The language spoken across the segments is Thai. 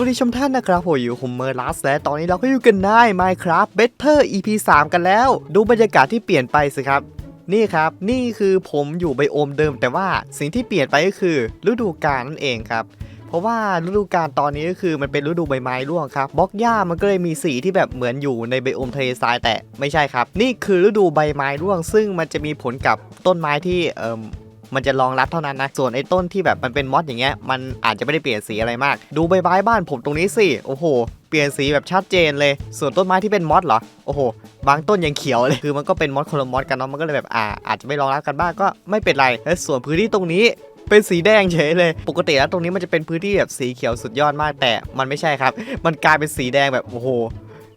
วัสดีชมท่านนะครับผมอยู่ผมเมอร์ลัสและตอนนี้เราก็อยู่กันใน Minecraft Better EP 3 กันแล้ว ดูบรรยากาศที่เปลี่ยนไปสิครับ นี่ครับ นี่คือผมอยู่ไบโอมเดิม แต่ว่าสิ่งที่เปลี่ยนไปก็คือ ฤดูกาลนั่นเองครับ เพราะว่าฤดูกาลตอนนี้ก็คือมันเป็นฤดูใบไม้ร่วงครับบล็อกหญ้ามันก็เลยมีสีที่แบบเหมือนอยู่ในไบโอมทะเลทรายแต่ไม่ใช่ครับ นี่คือฤดูใบไม้ร่วง ซึ่งมันจะมีผลกับต้นไม้ที่เอ่ม มันจะรองรับเท่านั้นนะ ส่วนไอ้ต้นที่แบบมันเป็นมอสอย่างเงี้ย มันอาจจะไม่ได้เปลี่ยนสีอะไรมาก ดูใบไม้บ้านผมตรงนี้สิ โอ้โห เปลี่ยนสีแบบชัดเจนเลย ส่วนต้นไม้ที่เป็นมอสเหรอ โอ้โห บางต้นยังเขียวเลย คือมันก็เป็นมอสคนละมอสกันเนาะ มันก็เลยแบบอ่า อาจจะไม่รองรับกันบ้างก็ไม่เป็นไรและส่วนพื้นที่ตรงนี้เป็นสีแดงเฉยเลย ปกติแล้วตรงนี้มันจะเป็นพื้นที่แบบสีเขียวสุดยอดมากแต่มันไม่ใช่ครับ มันกลายเป็นสีแดงแบบโอ้โห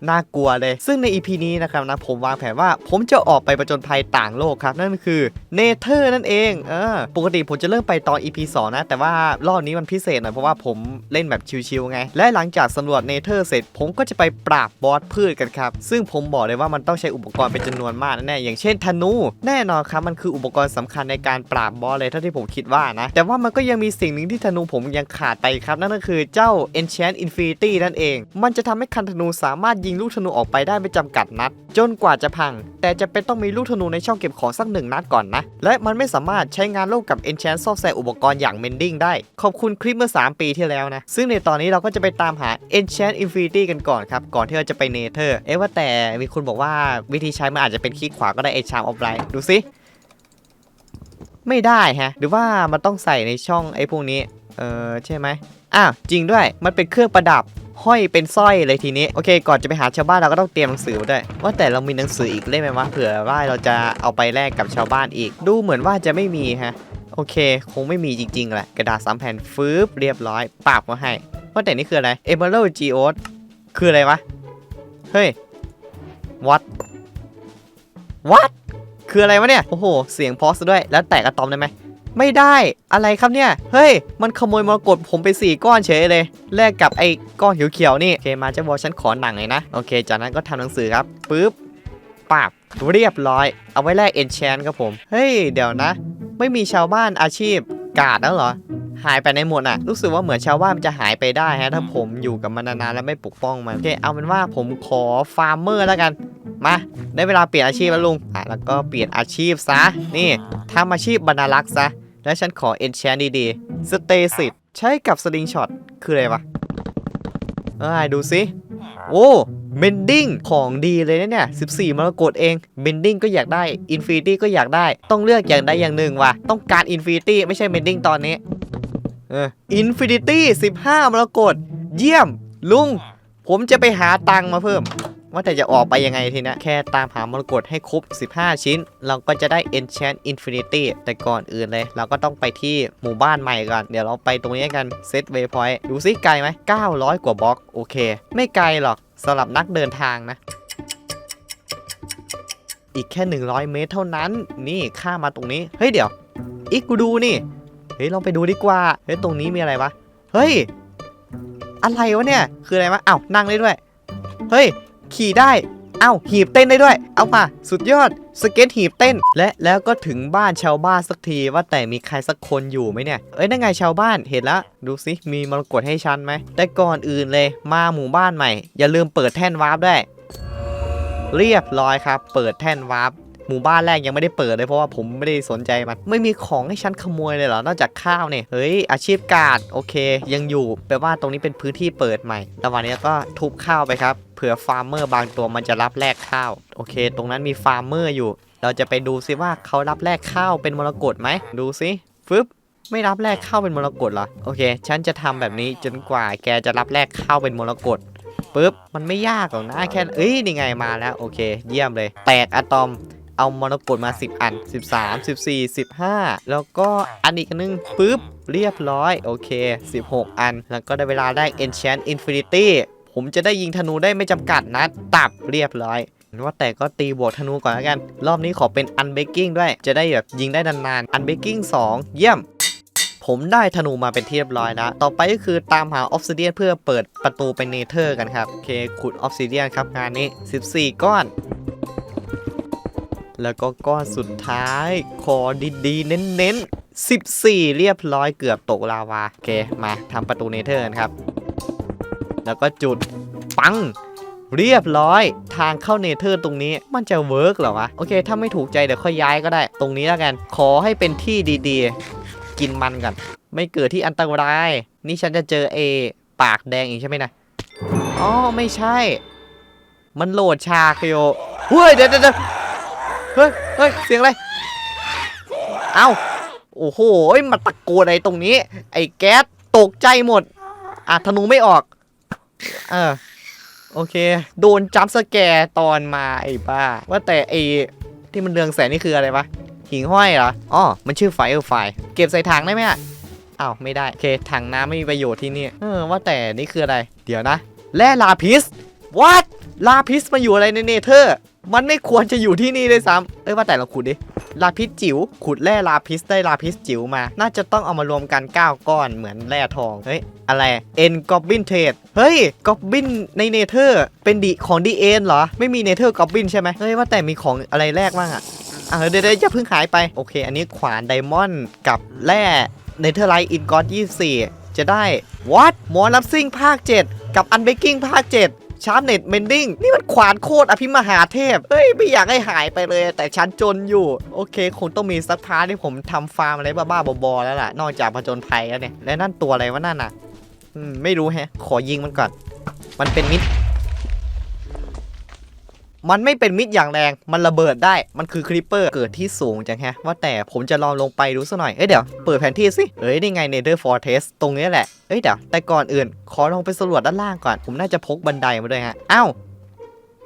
น่ากลัวเลย ซึ่งใน EP นี้นะครับนะผมวางแผนว่าผมจะออกไปประจนภัยต่างโลกครับ นั่นคือเนเธอร์นั่นเองเออปกติผมจะเริ่มไปตอน EP 2 นะ แต่ว่ารอบนี้มันพิเศษหน่อยเพราะว่าผมเล่นแบบชิวๆไง และหลังจากสำรวจเนเธอร์เสร็จ ผมก็จะไปปราบบอสพืชกันครับ ซึ่งผมบอกเลยว่ามันต้องใช้อุปกรณ์เป็นจำนวนมากแน่ๆอย่างเช่นธนูแน่นอนครับมันคืออุปกรณ์สำคัญในการปราบบอสเลยเท่าที่ผมคิดว่านะ แต่ว่ามันก็ยังมีสิ่งหนึ่งที่ธนูผมยังขาดไปครับ นั่นก็คือเจ้า Enchant Infinity นั่นเอง มันจะทำให้คันธนูสามารถยิงลูกธนูออกไปได้ไม่จำกัดนัด จนกว่าจะพัง แต่จะเป็นต้องมีลูกธนูในช่องเก็บของสักหนึ่งนัดก่อนนะ และมันไม่สามารถใช้งานร่วมกับ Enchant ซอกแซมอุปกรณ์อย่าง Mending ได้ ขอบคุณคลิปเมื่อ 3 ปีที่แล้วนะ ซึ่งในตอนนี้เราก็จะไปตามหา Enchant Infinity กันก่อนครับ ก่อนที่เราจะไป Nether เอ๊ะว่าแต่มีคุณบอกว่าวิธีใช้มันอาจจะเป็นคลิกขวาก็ได้ Enchant of Light ดูสิไม่ได้ฮะ หรือว่ามันต้องใส่ในช่องไอ้พวกนี้ เออใช่ไหมอ้าวจริงด้วย มันเป็นเครื่องประดับ ห้อยเป็นสร้อยเลยทีนี้ โอเค ก่อนจะไปหาชาวบ้านเราก็ต้องเตรียมหนังสือด้วยว่าแต่เรามีหนังสืออีกเล่มไหมวะเผื่อว่าเราจะเอาไปแลกกับชาวบ้านอีก ดูเหมือนว่าจะไม่มีฮะ โอเค คงไม่มีจริงๆแหละกระดาษสามแผ่นฟืบเรียบร้อยปาบมาให้ว่าแต่นี่คืออะไร Emerald Geode คืออะไรวะ เฮ้ย what what คืออะไรวะเนี่ย โอ้โห เสียงพอสด้วย แล้วแตกอะตอมได้ไหม ไม่ได้อะไรครับเนี่ย เฮ้ย มันขโมยมรกตผมไป 4 ก้อนเฉยเลย แลกกับไอ้ก้อนเขียวๆนี่โอเคมาเจะบอกฉันขอหนังเลยนะ โอเค จากนั้นก็ทำหนังสือครับปึ๊บปาบเรียบร้อย เอาไว้แลกเอนแชนครับผม เฮ้ย เดี๋ยวนะ ไม่มีชาวบ้านอาชีพกาดแล้วเหรอ หายไปในหมดอะ รู้สึกว่าเหมือนชาวบ้านมันจะหายไปได้ฮะ ถ้าผมอยู่กับมันนานๆแล้วไม่ปกป้องมัน โอเค เอาเป็นว่าผมขอฟาร์มเมอร์แล้วกัน มาได้เวลาเปลี่ยนอาชีพแล้วลุงอะแล้วก็เปลี่ยนอาชีพซะ นี่ทำอาชีพบรรณารักษ์ซะ และฉันขอ enchant ดีๆสเตสิตใช้กับสลิงช็อตคืออะไรวะเอ้ยดูสิโอ้เบนดิ้งของดีเลยนะเนี่ย14 มรกตเองเบนดิ้งก็อยากได้อินฟินิตี้ก็อยากได้ ต้องเลือกอย่างใดอย่างหนึ่งว่ะ ต้องการอินฟินิตี้ไม่ใช่เบนดิ้งตอนนี้ เอออินฟินิตี้15 มรกตเยี่ยม ลุง ผมจะไปหาตังค์มาเพิ่ม ว่าแต่จะออกไปยังไงทีนะแค่ตามหามรกตให้ครบ 15 ชิ้น เราก็จะได้ Enchant Infinity แต่ก่อนอื่นเลย เราก็ต้องไปที่หมู่บ้านใหม่ก่อน เดี๋ยวเราไปตรงนี้กัน Set Waypoint ดูซิไกลไหม 900 กว่าบล็อก โอเค ไม่ไกลหรอกสำหรับนักเดินทางนะอีกแค่ 100 เมตรเท่านั้น นี่ข้ามมาตรงนี้ เฮ้ยเดี๋ยว อีกกูดูนี่ เฮ้ยลองไปดูดีกว่า เฮ้ยตรงนี้มีอะไรวะ เฮ้ย อะไรวะเนี่ย คืออะไรวะอ้าวนั่งได้ด้วย เฮ้ย ขี่ได้ เอ้าหีบเต้นได้ด้วย เอามาสุดยอด สเก็ตหีบเต้น และแล้วก็ถึงบ้านชาวบ้านสักทีว่าแต่มีใครสักคนอยู่ไหมเนี่ย เอ้ยนั่นไงชาวบ้านเห็นแล้ว ดูสิมีมรกตให้ฉันไหม แต่ก่อนอื่นเลยมาหมู่บ้านใหม่ อย่าลืมเปิดแท่นวาร์ปด้วย เรียบร้อยครับ เปิดแท่นวาร์ป หมู่บ้านแรกยังไม่ได้เปิดเลยเพราะว่าผมไม่ได้สนใจมัน ไม่มีของให้ฉันขโมยเลยเหรอนอกจากข้าวเนี่ยเฮ้ยอาชีพการ์ดโอเค ยังอยู่แปลว่าตรงนี้เป็นพื้นที่เปิดใหม่ระหว่างนี้ก็ทุบข้าวไปครับเผื่อฟาร์มเมอร์บางตัวมันจะรับแลกข้าวโอเค ตรงนั้นมีฟาร์มเมอร์อยู่ เราจะไปดูซิว่าเขารับแลกข้าวเป็นมรกตไหมดูซิฟึบไม่รับแลกข้าวเป็นมรกตเหรอโอเค ฉันจะทำแบบนี้จนกว่าแกจะรับแลกข้าวเป็นมรกตปึ๊บมันไม่ยากหรอกนะแค่เอ้ยนี่ไงมาแล้วโอเค เยี่ยมเลยแตกอะตอม เอามรกตมา 10 อัน 13 14 15 แล้วก็อันอีกนึงปึ๊บ เรียบร้อย โอเค 16 อัน แล้วก็ได้เวลาได้ Enchant Infinity ผมจะได้ยิงธนูได้ไม่จำกัดนะ ตับเรียบร้อยว่าแต่ก็ตีบวกธนูก่อนแล้วกัน รอบนี้ขอเป็น Unbreaking ด้วย จะได้แบบยิงได้นานๆ Unbreaking 2เยี่ยม ผมได้ธนูมาเป็นที่เรียบร้อยแล้ว ต่อไปก็คือตามหาออฟซิเดียนเพื่อเปิดประตูไปเนเธอร์กันครับ โอเค ขุดออฟซิเดียนครับงานนี้ 14 ก้อน แล้วก็ก้อนสุดท้ายขอดีๆ เน้นๆ 14 เรียบร้อยเกือบตกลาวา โอเค มาทำประตูเนเธอร์กันครับ แล้วก็จุด ปังเรียบร้อยทางเข้าเนเธอร์ตรงนี้มันจะเวิร์กเหรอวะ โอเค ถ้าไม่ถูกใจเดี๋ยวค่อยย้ายก็ได้ ตรงนี้แล้วกัน ขอให้เป็นที่ดีๆ กินมันกันไม่เกิดที่อันตราย นี่ฉันจะเจอเอปากแดงอีกใช่ไหมนะอ๋อไม่ใช่ มันโหลดชาคโยเฮ้ยเดี๋ยวเดี๋ยว เฮ้ยเฮ้ยเสียงอะไร เอ้า โอ้โหมาตะโกนอะไรตรงนี้ ไอ้แก๊สตกใจหมด อะธนูไม่ออก เออ โอเค โดนจัมสแกร์ตอนมาไอ้บ้า ว่าแต่ไอ้ที่มันเรืองแสงนี่คืออะไรวะ หิงห้อยเหรอ อ๋อ มันชื่อไฟเออร์ไฟ เก็บใส่ถังได้ไหมอะอ้าวไม่ได้ โอเค ถังน้ำไม่มีประโยชน์ที่นี่ เออ ว่าแต่นี่คืออะไร เดี๋ยวนะ แร่ลาพิส what ลาพิสมาอยู่อะไรในเนเธอร์ มันไม่ควรจะอยู่ที่นี่เลยซ้ำเอ้ยว่าแต่เราขุดดิลาพิสจิ๋วขุดแร่ลาพิสได้ลาพิสจิ๋วมา น่าจะต้องเอามารวมกัน 9 ก้อนเหมือนแร่ทองเฮ้ยอะไรเอ็นกอบบินเทรดเฮ้ยกอบบินในเนเธอร์เป็นดีของดีเอ็นเหรอ ไม่มีเนเธอร์กอบบินใช่ไหมเฮ้ยว่าแต่มีของอะไรแรกบ้างอะอะเดี๋ยวเดี๋ยวอย่าเพิ่งหายไปโอเค อันนี้ขวานไดมอนด์กับแร่เนเธอร์ไลท์อินกอต24จะได้ what หมอลับซิ่งภาค 7 กับอันเบกกิ้งภาค 7 ชาร์ปเน็ตเมนดิ้งนี่มันขวานโคตรอภิมหาเทพ เฮ้ย ไม่อยากให้หายไปเลย แต่ฉันจนอยู่ โอเค คงต้องมีสักพาร์ทที่ผมทำฟาร์มอะไรบ้าๆบอๆแล้วล่ะ นอกจากผจญภัยแล้วเนี่ย และนั่นตัวอะไรวะนั่นน่ะไม่รู้แฮะ ขอยิงมันก่อน มันเป็นมิด มันไม่เป็นมิดอย่างแรง มันระเบิดได้ มันคือคริปเปอร์ เกิดที่สูงจังแฮะ ว่าแต่ผมจะลองลงไปดูสักหน่อย เอ้ยเดี๋ยว เปิดแผนที่สิ เอ้ยนี่ไง Nether Fortress ตรงนี้แหละ เอ้ยเดี๋ยว แต่ก่อนอื่น ขอลองไปสำรวจด้านล่างก่อน ผมน่าจะพกบันไดมาด้วยฮะ อ้าว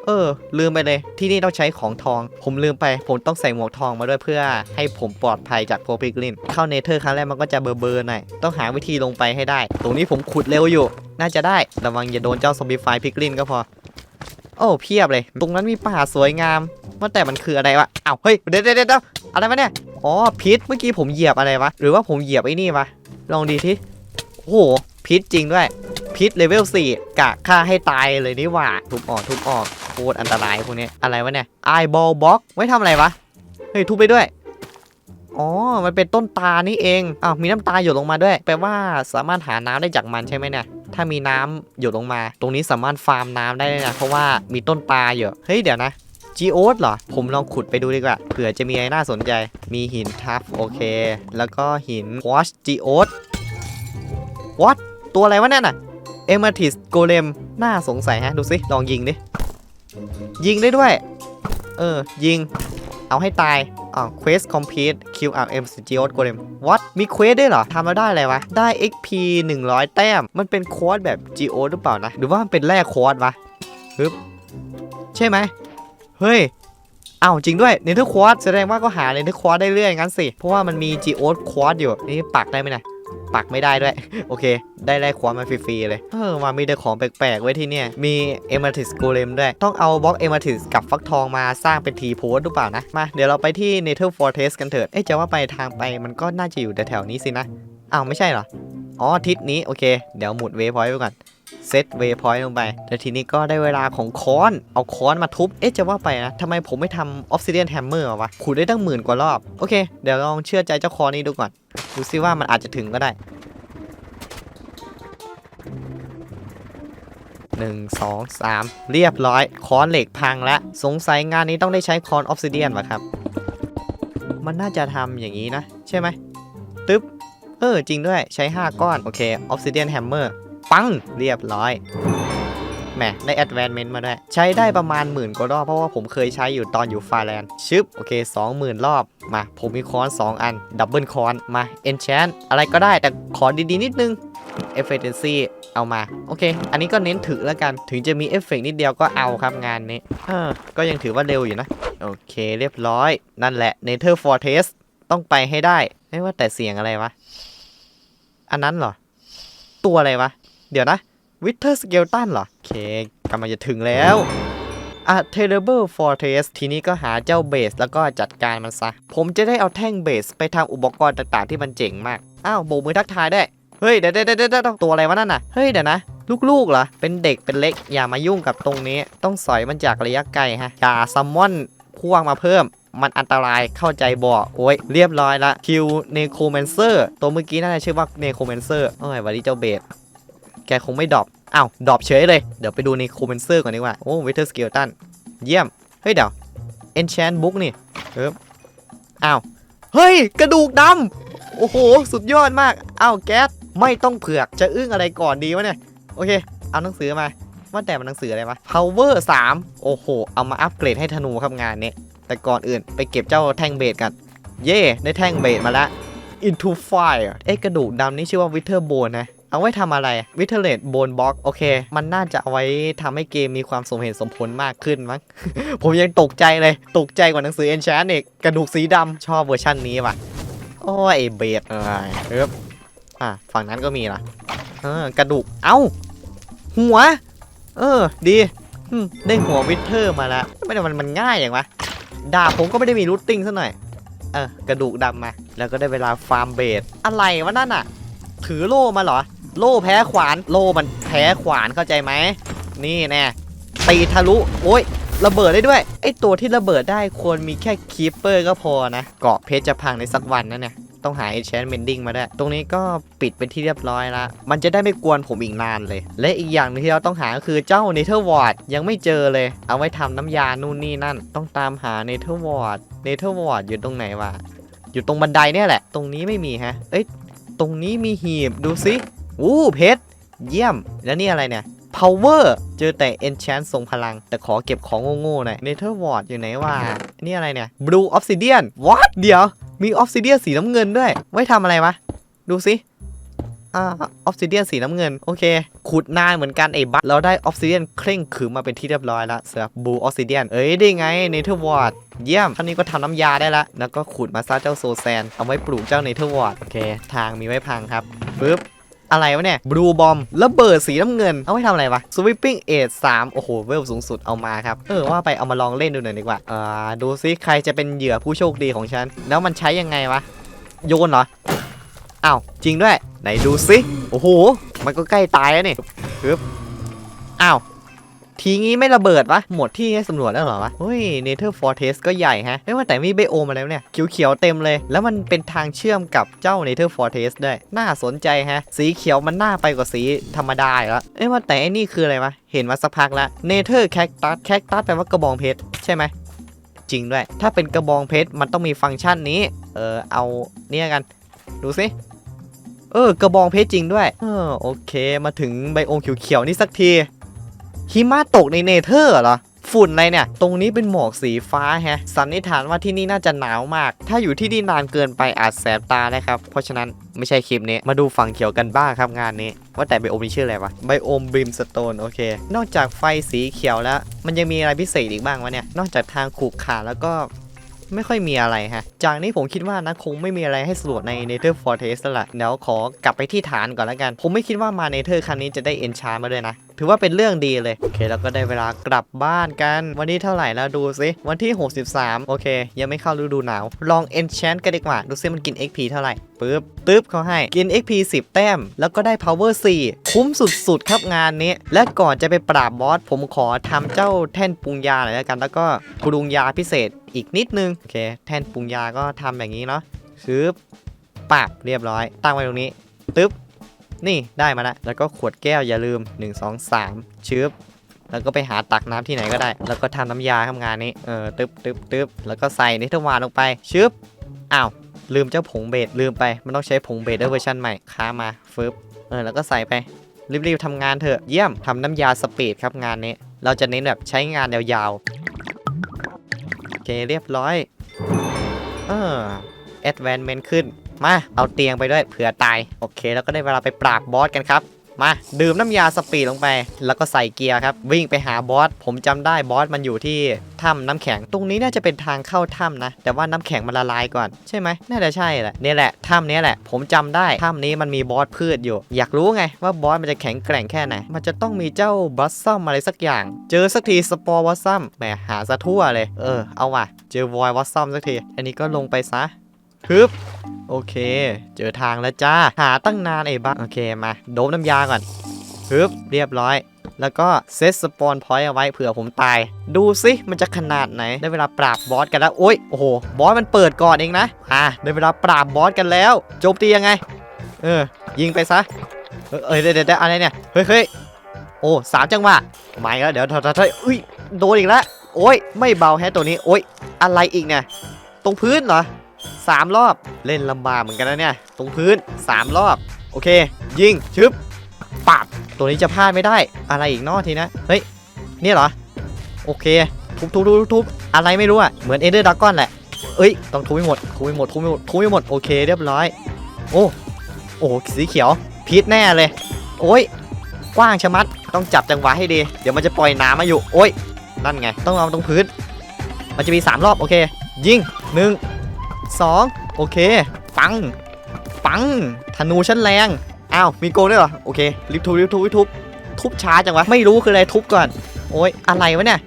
เออ ลืมไปเลย ที่นี่ต้องใช้ของทอง ผมลืมไป ผมต้องใส่หมวกทองมาด้วยเพื่อ ให้ผมปลอดภัยจากพวกพิกลิน เข้าเนเธอร์ครั้งแรกมันก็จะเบอร์ๆหน่อย ต้องหาวิธีลงไปให้ได้ ตรงนี้ผมขุดเร็วอยู่ น่าจะได้ ระวังอย่าโดนเจ้าซอมบี้ไฟพิกลินก็พอ โอ้เพียบเลย ตรงนั้นมีป่าสวยงามว่าแต่มันคืออะไรวะอ้าวเฮ้ยเดี๋ยวเดี๋ยวเดี๋ยวอะไรวะเนี่ยอ๋อพิษเมื่อกี้ผมเหยียบอะไรวะหรือว่าผมเหยียบไอ้นี่วะลองดีทีโอ้โหพิษจริงด้วยพิษเลเวล4กะฆ่าให้ตายเลยนี่หว่าทุบออกทุบออกโคตรอันตรายพวกนี้อะไรวะเนี่ยไอบอลบล็อกไว้ทำอะไรวะเฮ้ยทุบไปด้วยอ๋อ มันเป็นต้นตานี่เองอ้าวมีน้ำตาหยดลงมาด้วย แปลว่าสามารถหาน้ำได้จากมันใช่ไหมเนี่ย ถ้ามีน้ำหยดลงมา ตรงนี้สามารถฟาร์มน้ำได้นะเพราะว่ามีต้นตาอยู่เฮ้ยเดี๋ยวนะจีโอสเหรอ ผมลองขุดไปดูดีกว่าเผื่อจะมีอะไรน่าสนใจ มีหินทัฟโอเค แล้วก็หินควอชจีโอส what ตัวอะไรวะเนี่ยน่ะเอมาทิสโกเลมน่าสงสัยฮะ ดูสิลองยิงดิ ยิงได้ด้วย เออ ยิง เอาให้ตาย อ่า quest complete QRM Studios Golem what มีเควสด้วยเหรอทำแล้วได้อะไรวะ ได้ XP 100 แต้ม มันเป็นควอดแบบ GO หรือเปล่านะ หรือว่ามันเป็นแร่ควอดวะฮึบใช่ไหม เฮ้ยอ้าวจริงด้วยเนเธอร์ควอดแสดงว่าก็หาเนเธอร์ควอดได้เรื่อยงั้นสิ เพราะว่ามันมีจีโอสควอดอยู่ นี่ปักได้ไหมนะ ปักไม่ได้ด้วย โอเค ได้แลกควอดมาฟรีๆเลย เออมามีแต่ของแปลกๆไว้ที่เนี่ย มีเอมาทิสโกเลมด้วย ต้องเอาบล็อกเอมาทิสกับฟักทองมาสร้างเป็นทีโพสหรือเปล่านะ มา เดี๋ยวเราไปที่เนเธอร์ฟอร์เทสกันเถิด เอ๊ะ จะว่าไปทางไปมันก็น่าจะอยู่แถวๆนี้สินะอ้าวไม่ใช่เหรอ อ๋อทิศนี้ โอเค เดี๋ยวหมุดเวฟพอยต์ไว้ก่อน เซตเวพอยต์ลงไป แล้วทีนี้ก็ได้เวลาของค้อน เอาค้อนมาทุบ เอ๊ะจะว่าไปนะทำไมผมไม่ทำออฟซิเดียนแฮมเมอร์วะขุดได้ตั้งหมื่นกว่ารอบ โอเค เดี๋ยวลองเชื่อใจเจ้าค้อนนี้ดูก่อน ดูซิว่ามันอาจจะถึงก็ได้หนึ่งสองสามเรียบร้อย ค้อนเหล็กพังแล้ว สงสัยงานนี้ต้องได้ใช้ค้อนออฟซิเดียนวะครับ มันน่าจะทำอย่างนี้นะ ใช่ไหมตึ๊บ เออ จริงด้วย ใช้ 5 ก้อน โอเค ออฟซิเดียนแฮมเมอร์ ปังเรียบร้อยแหมได้ Advancement มาด้วยใช้ได้ประมาณหมื่นกว่ารอบเพราะว่าผมเคยใช้อยู่ตอนอยู่ฟาแลนด์ชึบโอเค 20,000 รอบ มา ผมมีคอน 2 อัน ดับเบิลคอน มา Enchant อะไรก็ได้แต่ขอดี ๆ นิดนึง Efficiency เอามา โอเค อันนี้ก็เน้นถือแล้วกันถึงจะมีเอฟเฟกต์นิดเดียวก็เอาครับงานนี้เออก็ยังถือว่าเร็วอยู่นะ โอเคเรียบร้อย นั่นแหละ Nether Fortress ต้องไปให้ได้ไม่ว่าแต่เสียงอะไรวะ อันนั้นเหรอ ตัวอะไรวะ เดี๋ยวนะ Wither Skeleton เหรอโอเคกำลังจะถึงแล้วอะ Terrible Fortress ทีนี้ก็หาเจ้าเบสแล้วก็จัดการมันซะ ผมจะได้เอาแท่งเบสไปทำอุปกรณ์ต่างๆที่มันเจ๋งมาก อ้าวโบกมือทักทายได้ เฮ้ยเดี๋ยวเดี๋ยวเดี๋ยวตัวอะไรวะนั่นน่ะ เฮ้ยเดี๋ยวนะ ลูกๆเหรอ เป็นเด็กเป็นเล็ก อย่ามายุ่งกับตรงนี้ ต้องสอยมันจากระยะไกลฮะ อย่าซัมมอนพ่วงมาเพิ่ม มันอันตรายเข้าใจบอกโอ้ยเรียบร้อยละคิวเนโครแมนเซอร์ตัวเมื่อกี้น่าจะชื่อว่าเนโครแมนเซอร์เอ้ยวันนี้เจ้าเบส แกคงไม่ดรอปอ้าวดรอปเฉยเลย เดี๋ยวไปดูในคูเมนเซอร์ก่อนดีกว่า โอ้เวเทอร์สเกลตันเยี่ยม เฮ้ยเดี๋ยว Enchant Book นี่เอบอ้าว เฮ้ย กระดูกดำโอ้โห สุดยอดมาก อ้าวแก๊สไม่ต้องเผือกจะอึ้งอะไรก่อนดีวะเนี่ย โอเค เอาหนังสือมาว่าแต่มันหนังสืออะไรวะ Power 3 โอ้โห เอามาอัปเกรดให้ธนูครับงานนี้แต่ก่อนอื่นไปเก็บเจ้าแท่งเบสกัน เย่ได้แท่งเบสมาละ Into Fire เอ้กระดูกดำนี่ชื่อว่า Wither Bone นะ เอาไว้ทำอะไร Witherate Bone Box โอเค มันน่าจะเอาไว้ทำให้เกมมีความสมเหตุสมผลมากขึ้นมั้ง ผมยังตกใจเลย ตกใจกว่าหนังสือ Enchant อีกกระดูกสีดำชอบเวอร์ชันนี้ว่ะ โอ้ยเบสเอ้ยเอบอะฝั่งนั้นก็มีละเออกระดูก เอ้า หัว เออ ดีได้หัววิเทอร์มาแล้วไม่ได้มันมันง่ายอย่างวะดาบผมก็ไม่ได้มีรูทติ้งซะหน่อยเออกระดูกดำมา แล้วก็ได้เวลาฟาร์มเบสอะไรวะนั่นอะ ถือโล่มาเหรอ โล่แพ้ขวาน โล่มันแพ้ขวานเข้าใจไหม นี่แน่ตีทะลุ โอ้ยระเบิดได้ด้วย ไอตัวที่ระเบิดได้ควรมีแค่คีปเปอร์ก็พอนะ เกาะเพชรจะพังในสักวันนะเนี่ย ต้องหา enchant mending มาได้ ตรงนี้ก็ปิดเป็นที่เรียบร้อยละ มันจะได้ไม่กวนผมอีกนานเลย และอีกอย่างนึงที่เราต้องหาก็คือเจ้า nether wart ยังไม่เจอเลย เอาไว้ทำน้ำยานู่นนี่นั่น ต้องตามหา nether wart nether wart อร์ดอยู่ตรงไหนวะ อยู่ตรงบันไดเนี่ยแหละ ตรงนี้ไม่มีฮะ เอ้ย ตรงนี้มีหีบ ดูสิ อู้เพชรเยี่ยม แล้วนี่อะไรเนี่ย power เจอแต่ enchant ทรงพลัง แต่ขอเก็บของโง่ๆหน่อย nether wart อยู่ไหนวะนี่อะไรเนี่ย blue obsidian what เดี๋ยว มี obsidian สีน้ำเงินด้วย ไว้ทำอะไรวะ ดูสิอ่า obsidian สีน้ำเงิน โอเค ขุดนานเหมือนกันไอ้บัสเราได้ obsidian เคร่งขรึมมาเป็นที่เรียบร้อยแล้วสำหรับ blue obsidian เอ้ย ได้ไง nether wart เยี่ยมท่านี้ก็ทำน้ำยาได้ละ แล้วก็ขุดมาซะเจ้าโซแซน เอาไว้ปลูกเจ้า nether wart โอเค ทางมีไว้พังครับปึ๊บ อะไรวะเนี่ยบลูบอมระเบิดสีน้ำเงิน เอาไว้ทำอะไรวะสวิปปิ้งเอทสามโอ้โห เวลสูงสุดเอามาครับ เออ ว่าไปเอามาลองเล่นดูหน่อยดีกว่า อ่า ดูซิใครจะเป็นเหยื่อผู้โชคดีของฉัน แล้วมันใช้ยังไงวะ โยนเหรออ้าวจริงด้วย ไหนดูซิ โอ้โห มันก็ใกล้ตายแล้วนี่ฮึบอ้าว ทีงี้ไม่ระเบิดวะหมดที่ให้สำรวจแล้วเหรอวะเฮ้ย Nether Fortress ก็ใหญ่ฮะเอ้ยว่าแต่มีไบโอมอะไรวเนี่ยเขียวๆเต็มเลย แล้วมันเป็นทางเชื่อมกับเจ้า Nether Fortress ด้วยน่าสนใจฮะ สีเขียวมันน่าไปกว่าสีธรรมดาแล้วเอ้ว่าแต่ไอ้นี่คืออะไรวะเห็นมาสักพักแล้ว Nether Cactus Cactus แปลว่ากระบองเพชรใช่ไหมจริงด้วย ถ้าเป็นกระบองเพชรมันต้องมีฟังก์ชันนี้ เออเอาเนี่ยกัน ดูสิเออกระบองเพชรจริงด้วย เออโอเค มาถึงไบโอมเขียวๆนี่สักที หิมะตกในเนเธอร์เหรอฝุ่นอะไรเนี่ย ตรงนี้เป็นหมอกสีฟ้าฮะ สันนิษฐานว่าที่นี่น่าจะหนาวมาก ถ้าอยู่ที่นี่นานเกินไปอาจแสบตานะครับ เพราะฉะนั้นไม่ใช่คลิปนี้ มาดูฝั่งเขียวกันบ้างครับงานนี้ ว่าแต่ไบโอมนี่ชื่ออะไรวะ ไบโอมบริมสโตนโอเค นอกจากไฟสีเขียวแล้ว มันยังมีอะไรพิเศษอีกบ้างวะเนี่ย นอกจากทางขูกขาแล้วก็ไม่ค่อยมีอะไรฮะ จากนี้ผมคิดว่านะคงไม่มีอะไรให้สำรวจใน Nether Fortress แล้วล่ะเดี๋ยวขอกลับไปที่ฐานก่อนแล้วกัน ผมไม่คิดว่ามา Nether ครั้งนี้จะได้ Enchant มาด้วยนะ ถือว่าเป็นเรื่องดีเลย โอเค แล้วก็ได้เวลากลับบ้านกัน วันนี้เท่าไหร่แล้วดูซิ วันที่ 63 โอเค ยังไม่เข้าฤดูหนาว ลอง Enchant กันดีกว่า ดูซิมันกิน XP เท่าไหร่ปึ๊บตึ๊บเขาให้กิน XP 10 แต้ม แล้วก็ได้ Power 4 คุ้มสุดๆ ครับงานนี้ และก่อนจะไปปราบบอส ผมขอทำเจ้าแท่นปรุงยาหน่อยแล้วกัน แล้วก็ปรุงยาพิเศษอีกนิดนึง โอเค แท่นปรุงยาก็ทำอย่างนี้เนาะชึบปับเรียบร้อย ตั้งไว้ตรงนี้ตึ๊บ นี่ได้มาแล้วแล้วก็ขวดแก้วอย่าลืม 1 2 3ชึบแล้วก็ไปหาตักน้ำที่ไหนก็ได้ แล้วก็ทำน้ำยาทำงานนี้ เออ ตึ๊บตึ๊บตึ๊บแล้วก็ใส่นิทวานลงไป ชึบ อ้าว ลืมเจ้าผงเบสลืมไป มันต้องใช้ผงเบสด้วยเวอร์ชันใหม่ ค้ามาฟึบ เออ แล้วก็ใส่ไป รีบๆทำงานเถอะ เยี่ยมทำน้ำยาสปีดครับงานนี้ เราจะเน้นแบบใช้งานยาวๆ โอเค เรียบร้อย เออ advancement ขึ้น มา เอาเตียงไปด้วยเผื่อตาย โอเค แล้วก็ได้เวลาไปปราบบอสกันครับ มาดื่มน้ำยาสปีดลงไป แล้วก็ใส่เกียร์ครับ วิ่งไปหาบอส ผมจำได้บอสมันอยู่ที่ถ้ำน้ำแข็ง ตรงนี้น่าจะเป็นทางเข้าถ้ำนะ แต่ว่าน้ำแข็งมันละลายก่อน ใช่ไหม น่าจะใช่แหละนี่แหละถ้ำนี้แหละ ผมจำได้ถ้ำนี้มันมีบอสพืชอยู่ อยากรู้ไงว่าบอสมันจะแข็งแกร่งแค่ไหน มันจะต้องมีเจ้าบัสซัมอะไรสักอย่าง เจอสักทีสปอร์บัสซัมแหมหาซะทั่วเลย เออ เอาว่ะ เจอวอยบัสซัมสักที อันนี้ก็ลงไปซะ ฮึบโอเค เจอทางแล้วจ้า หาตั้งนานไอ้บ้าโอเคมา โดบน้ำยาก่อนฮึบเรียบร้อย แล้วก็เซตสปอนพอยต์เอาไว้เผื่อผมตาย ดูสิมันจะขนาดไหน ได้เวลาปราบบอสกันแล้ว โอ๊ยโอ้โห บอสมันเปิดก่อนเองนะ อะได้เวลาปราบบอสกันแล้ว โจมตียังไง เออ ยิงไปซะ เออเอยเดี๋ยวเดี๋ยวอะไรเนี่ย เฮ้ยเฮ้ยโอ้สามจังหวะไมาอีกแล้วเดี๋ยวถอยถอยถอยอุ้ย โดนอีกแล้ว โอ้ย ไม่เบาแฮะตัวนี้ โอ้ย อะไรอีกเนี่ย ตรงพื้นเหรอ สามรอบ เล่นลำบากเหมือนกันนะเนี่ย ตรงพื้นสามรอบ โอเค ยิง ชึบปับตัวนี้จะพลาดไม่ได้ อะไรอีกเนอทีนะ เฮ้ยเนี่ยเหรอ โอเค ทุบทุบทุบทุบอะไรไม่รู้อะ เหมือนเอเดอร์ดักกอนแหละ เอ้ย ต้องทุบให้หมด ทุบให้หมด ทุบให้หมด ทุบให้หมด โอเค เรียบร้อย โอ้ โอ้สีเขียว พีชแน่เลย โอ้ย กว้างชะมัด ต้องจับจังหวะให้ดี เดี๋ยวมันจะปล่อยน้ำมาอยู่ โอ้ย นั่นไง ต้องเอาตรงพื้น มันจะมี 3 รอบ โอเค ยิง 1 2 โอเค ปัง ปัง ธนูชั้นแรง อ้าว มีโกงด้วยเหรอ โอเค รีบทุบรีบทุบรีบทุบ ทุบช้าจังวะ ไม่รู้คืออะไรทุบก่อน โอ้ย อะไรวะเนี่ย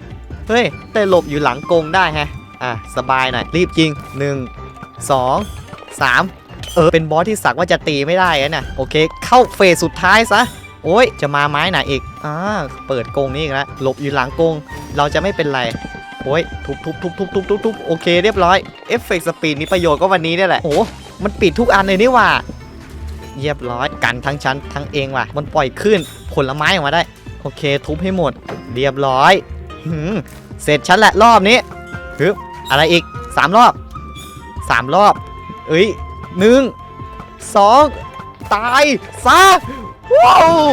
เฮ้ย แต่หลบอยู่หลังโกงได้แฮะ อะ สบายหน่อย รีบยิง 1 2 3 เออ เป็นบอสที่สักว่าจะตีไม่ได้อะเนี่ยโอเค เข้าเฟสสุดท้ายซะโอ้ย จะมาไม้ไหนอีก อ่า เปิดโกงนี้อีกแล้วหลบอยู่หลังโกง เราจะไม่เป็นไร โอ้ยทุบทุบทุบทุบทุบทุบทุบโอเคเรียบร้อยเอฟเฟกต์สปีดมีประโยชน์ก็วันนี้เนี่ยแหละโอ้มันปิดทุกอันเลยนี่ว่าเรียบร้อยกันทั้งชั้นทั้งเองว่ะ มันปล่อยขึ้นผลไม้ออกมาได้ โอเค ทุบให้หมด เรียบร้อยหืมเสร็จชั้นแหละรอบนี้ฮึบอะไรอีกสามรอบสามรอบ เอ้ยหนึ่งสองตายซะว้าว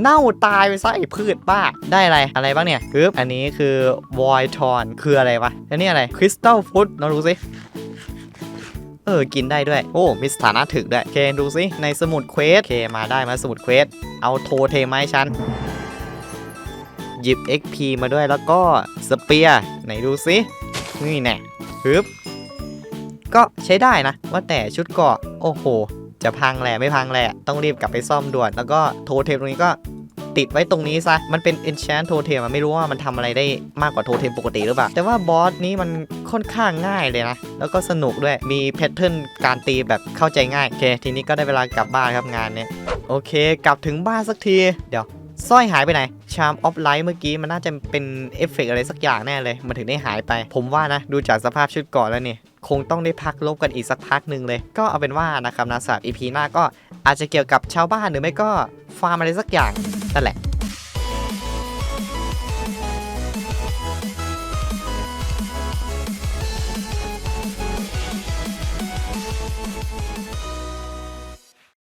เน่าตายไปซะไอ้พืชบ้า ได้อะไร อะไรบ้างเนี่ยปึ๊บอันนี้คือวอยทอนคืออะไรวะแล้วนี่อะไรคริสตัลฟุตลองดูสิเออ กินได้ด้วย โอ้ มีสถานะถึกด้วย เค ดูสิ ในสมุดเควส เค มาได้มาสมุดเควส เอาโทเทมาให้ฉัน หยิบ XP มาด้วยแล้วก็สเปียร์ไหนดูสิ นี่แน่ฮึบ ก็ใช้ได้นะ ว่าแต่ชุดเกาะ โอ้โห จะพังแหละไม่พังแหละ ต้องรีบกลับไปซ่อมด่วน แล้วก็โทเทมตรงนี้ก็ติดไว้ตรงนี้ซะ มันเป็น enchant โทเทมไม่รู้ว่ามันทำอะไรได้มากกว่าโทเทมปกติหรือเปล่า แต่ว่าบอสนี้มันค่อนข้างง่ายเลยนะ แล้วก็สนุกด้วย มีแพทเทิร์นการตีแบบเข้าใจง่าย โอเค ทีนี้ก็ได้เวลากลับบ้านครับงานเนี้ย โอเค กลับถึงบ้านสักที เดี๋ยวสร้อยหายไปไหน ชามออฟไลท์เมื่อกี้มันน่าจะเป็นเอฟเฟกต์อะไรสักอย่างแน่เลย มันถึงได้หายไป ผมว่านะ ดูจากสภาพชุดก่อนแล้วเนี่ยคงต้องได้พักลบกันอีกสักพักหนึ่งเลย ก็เอาเป็นว่านะครับนะสำหรับอีพีหน้าก็อาจจะเกี่ยวกับชาวบ้านหรือไม่ก็ฟาร์มอะไรสักอย่างนั่นแหละ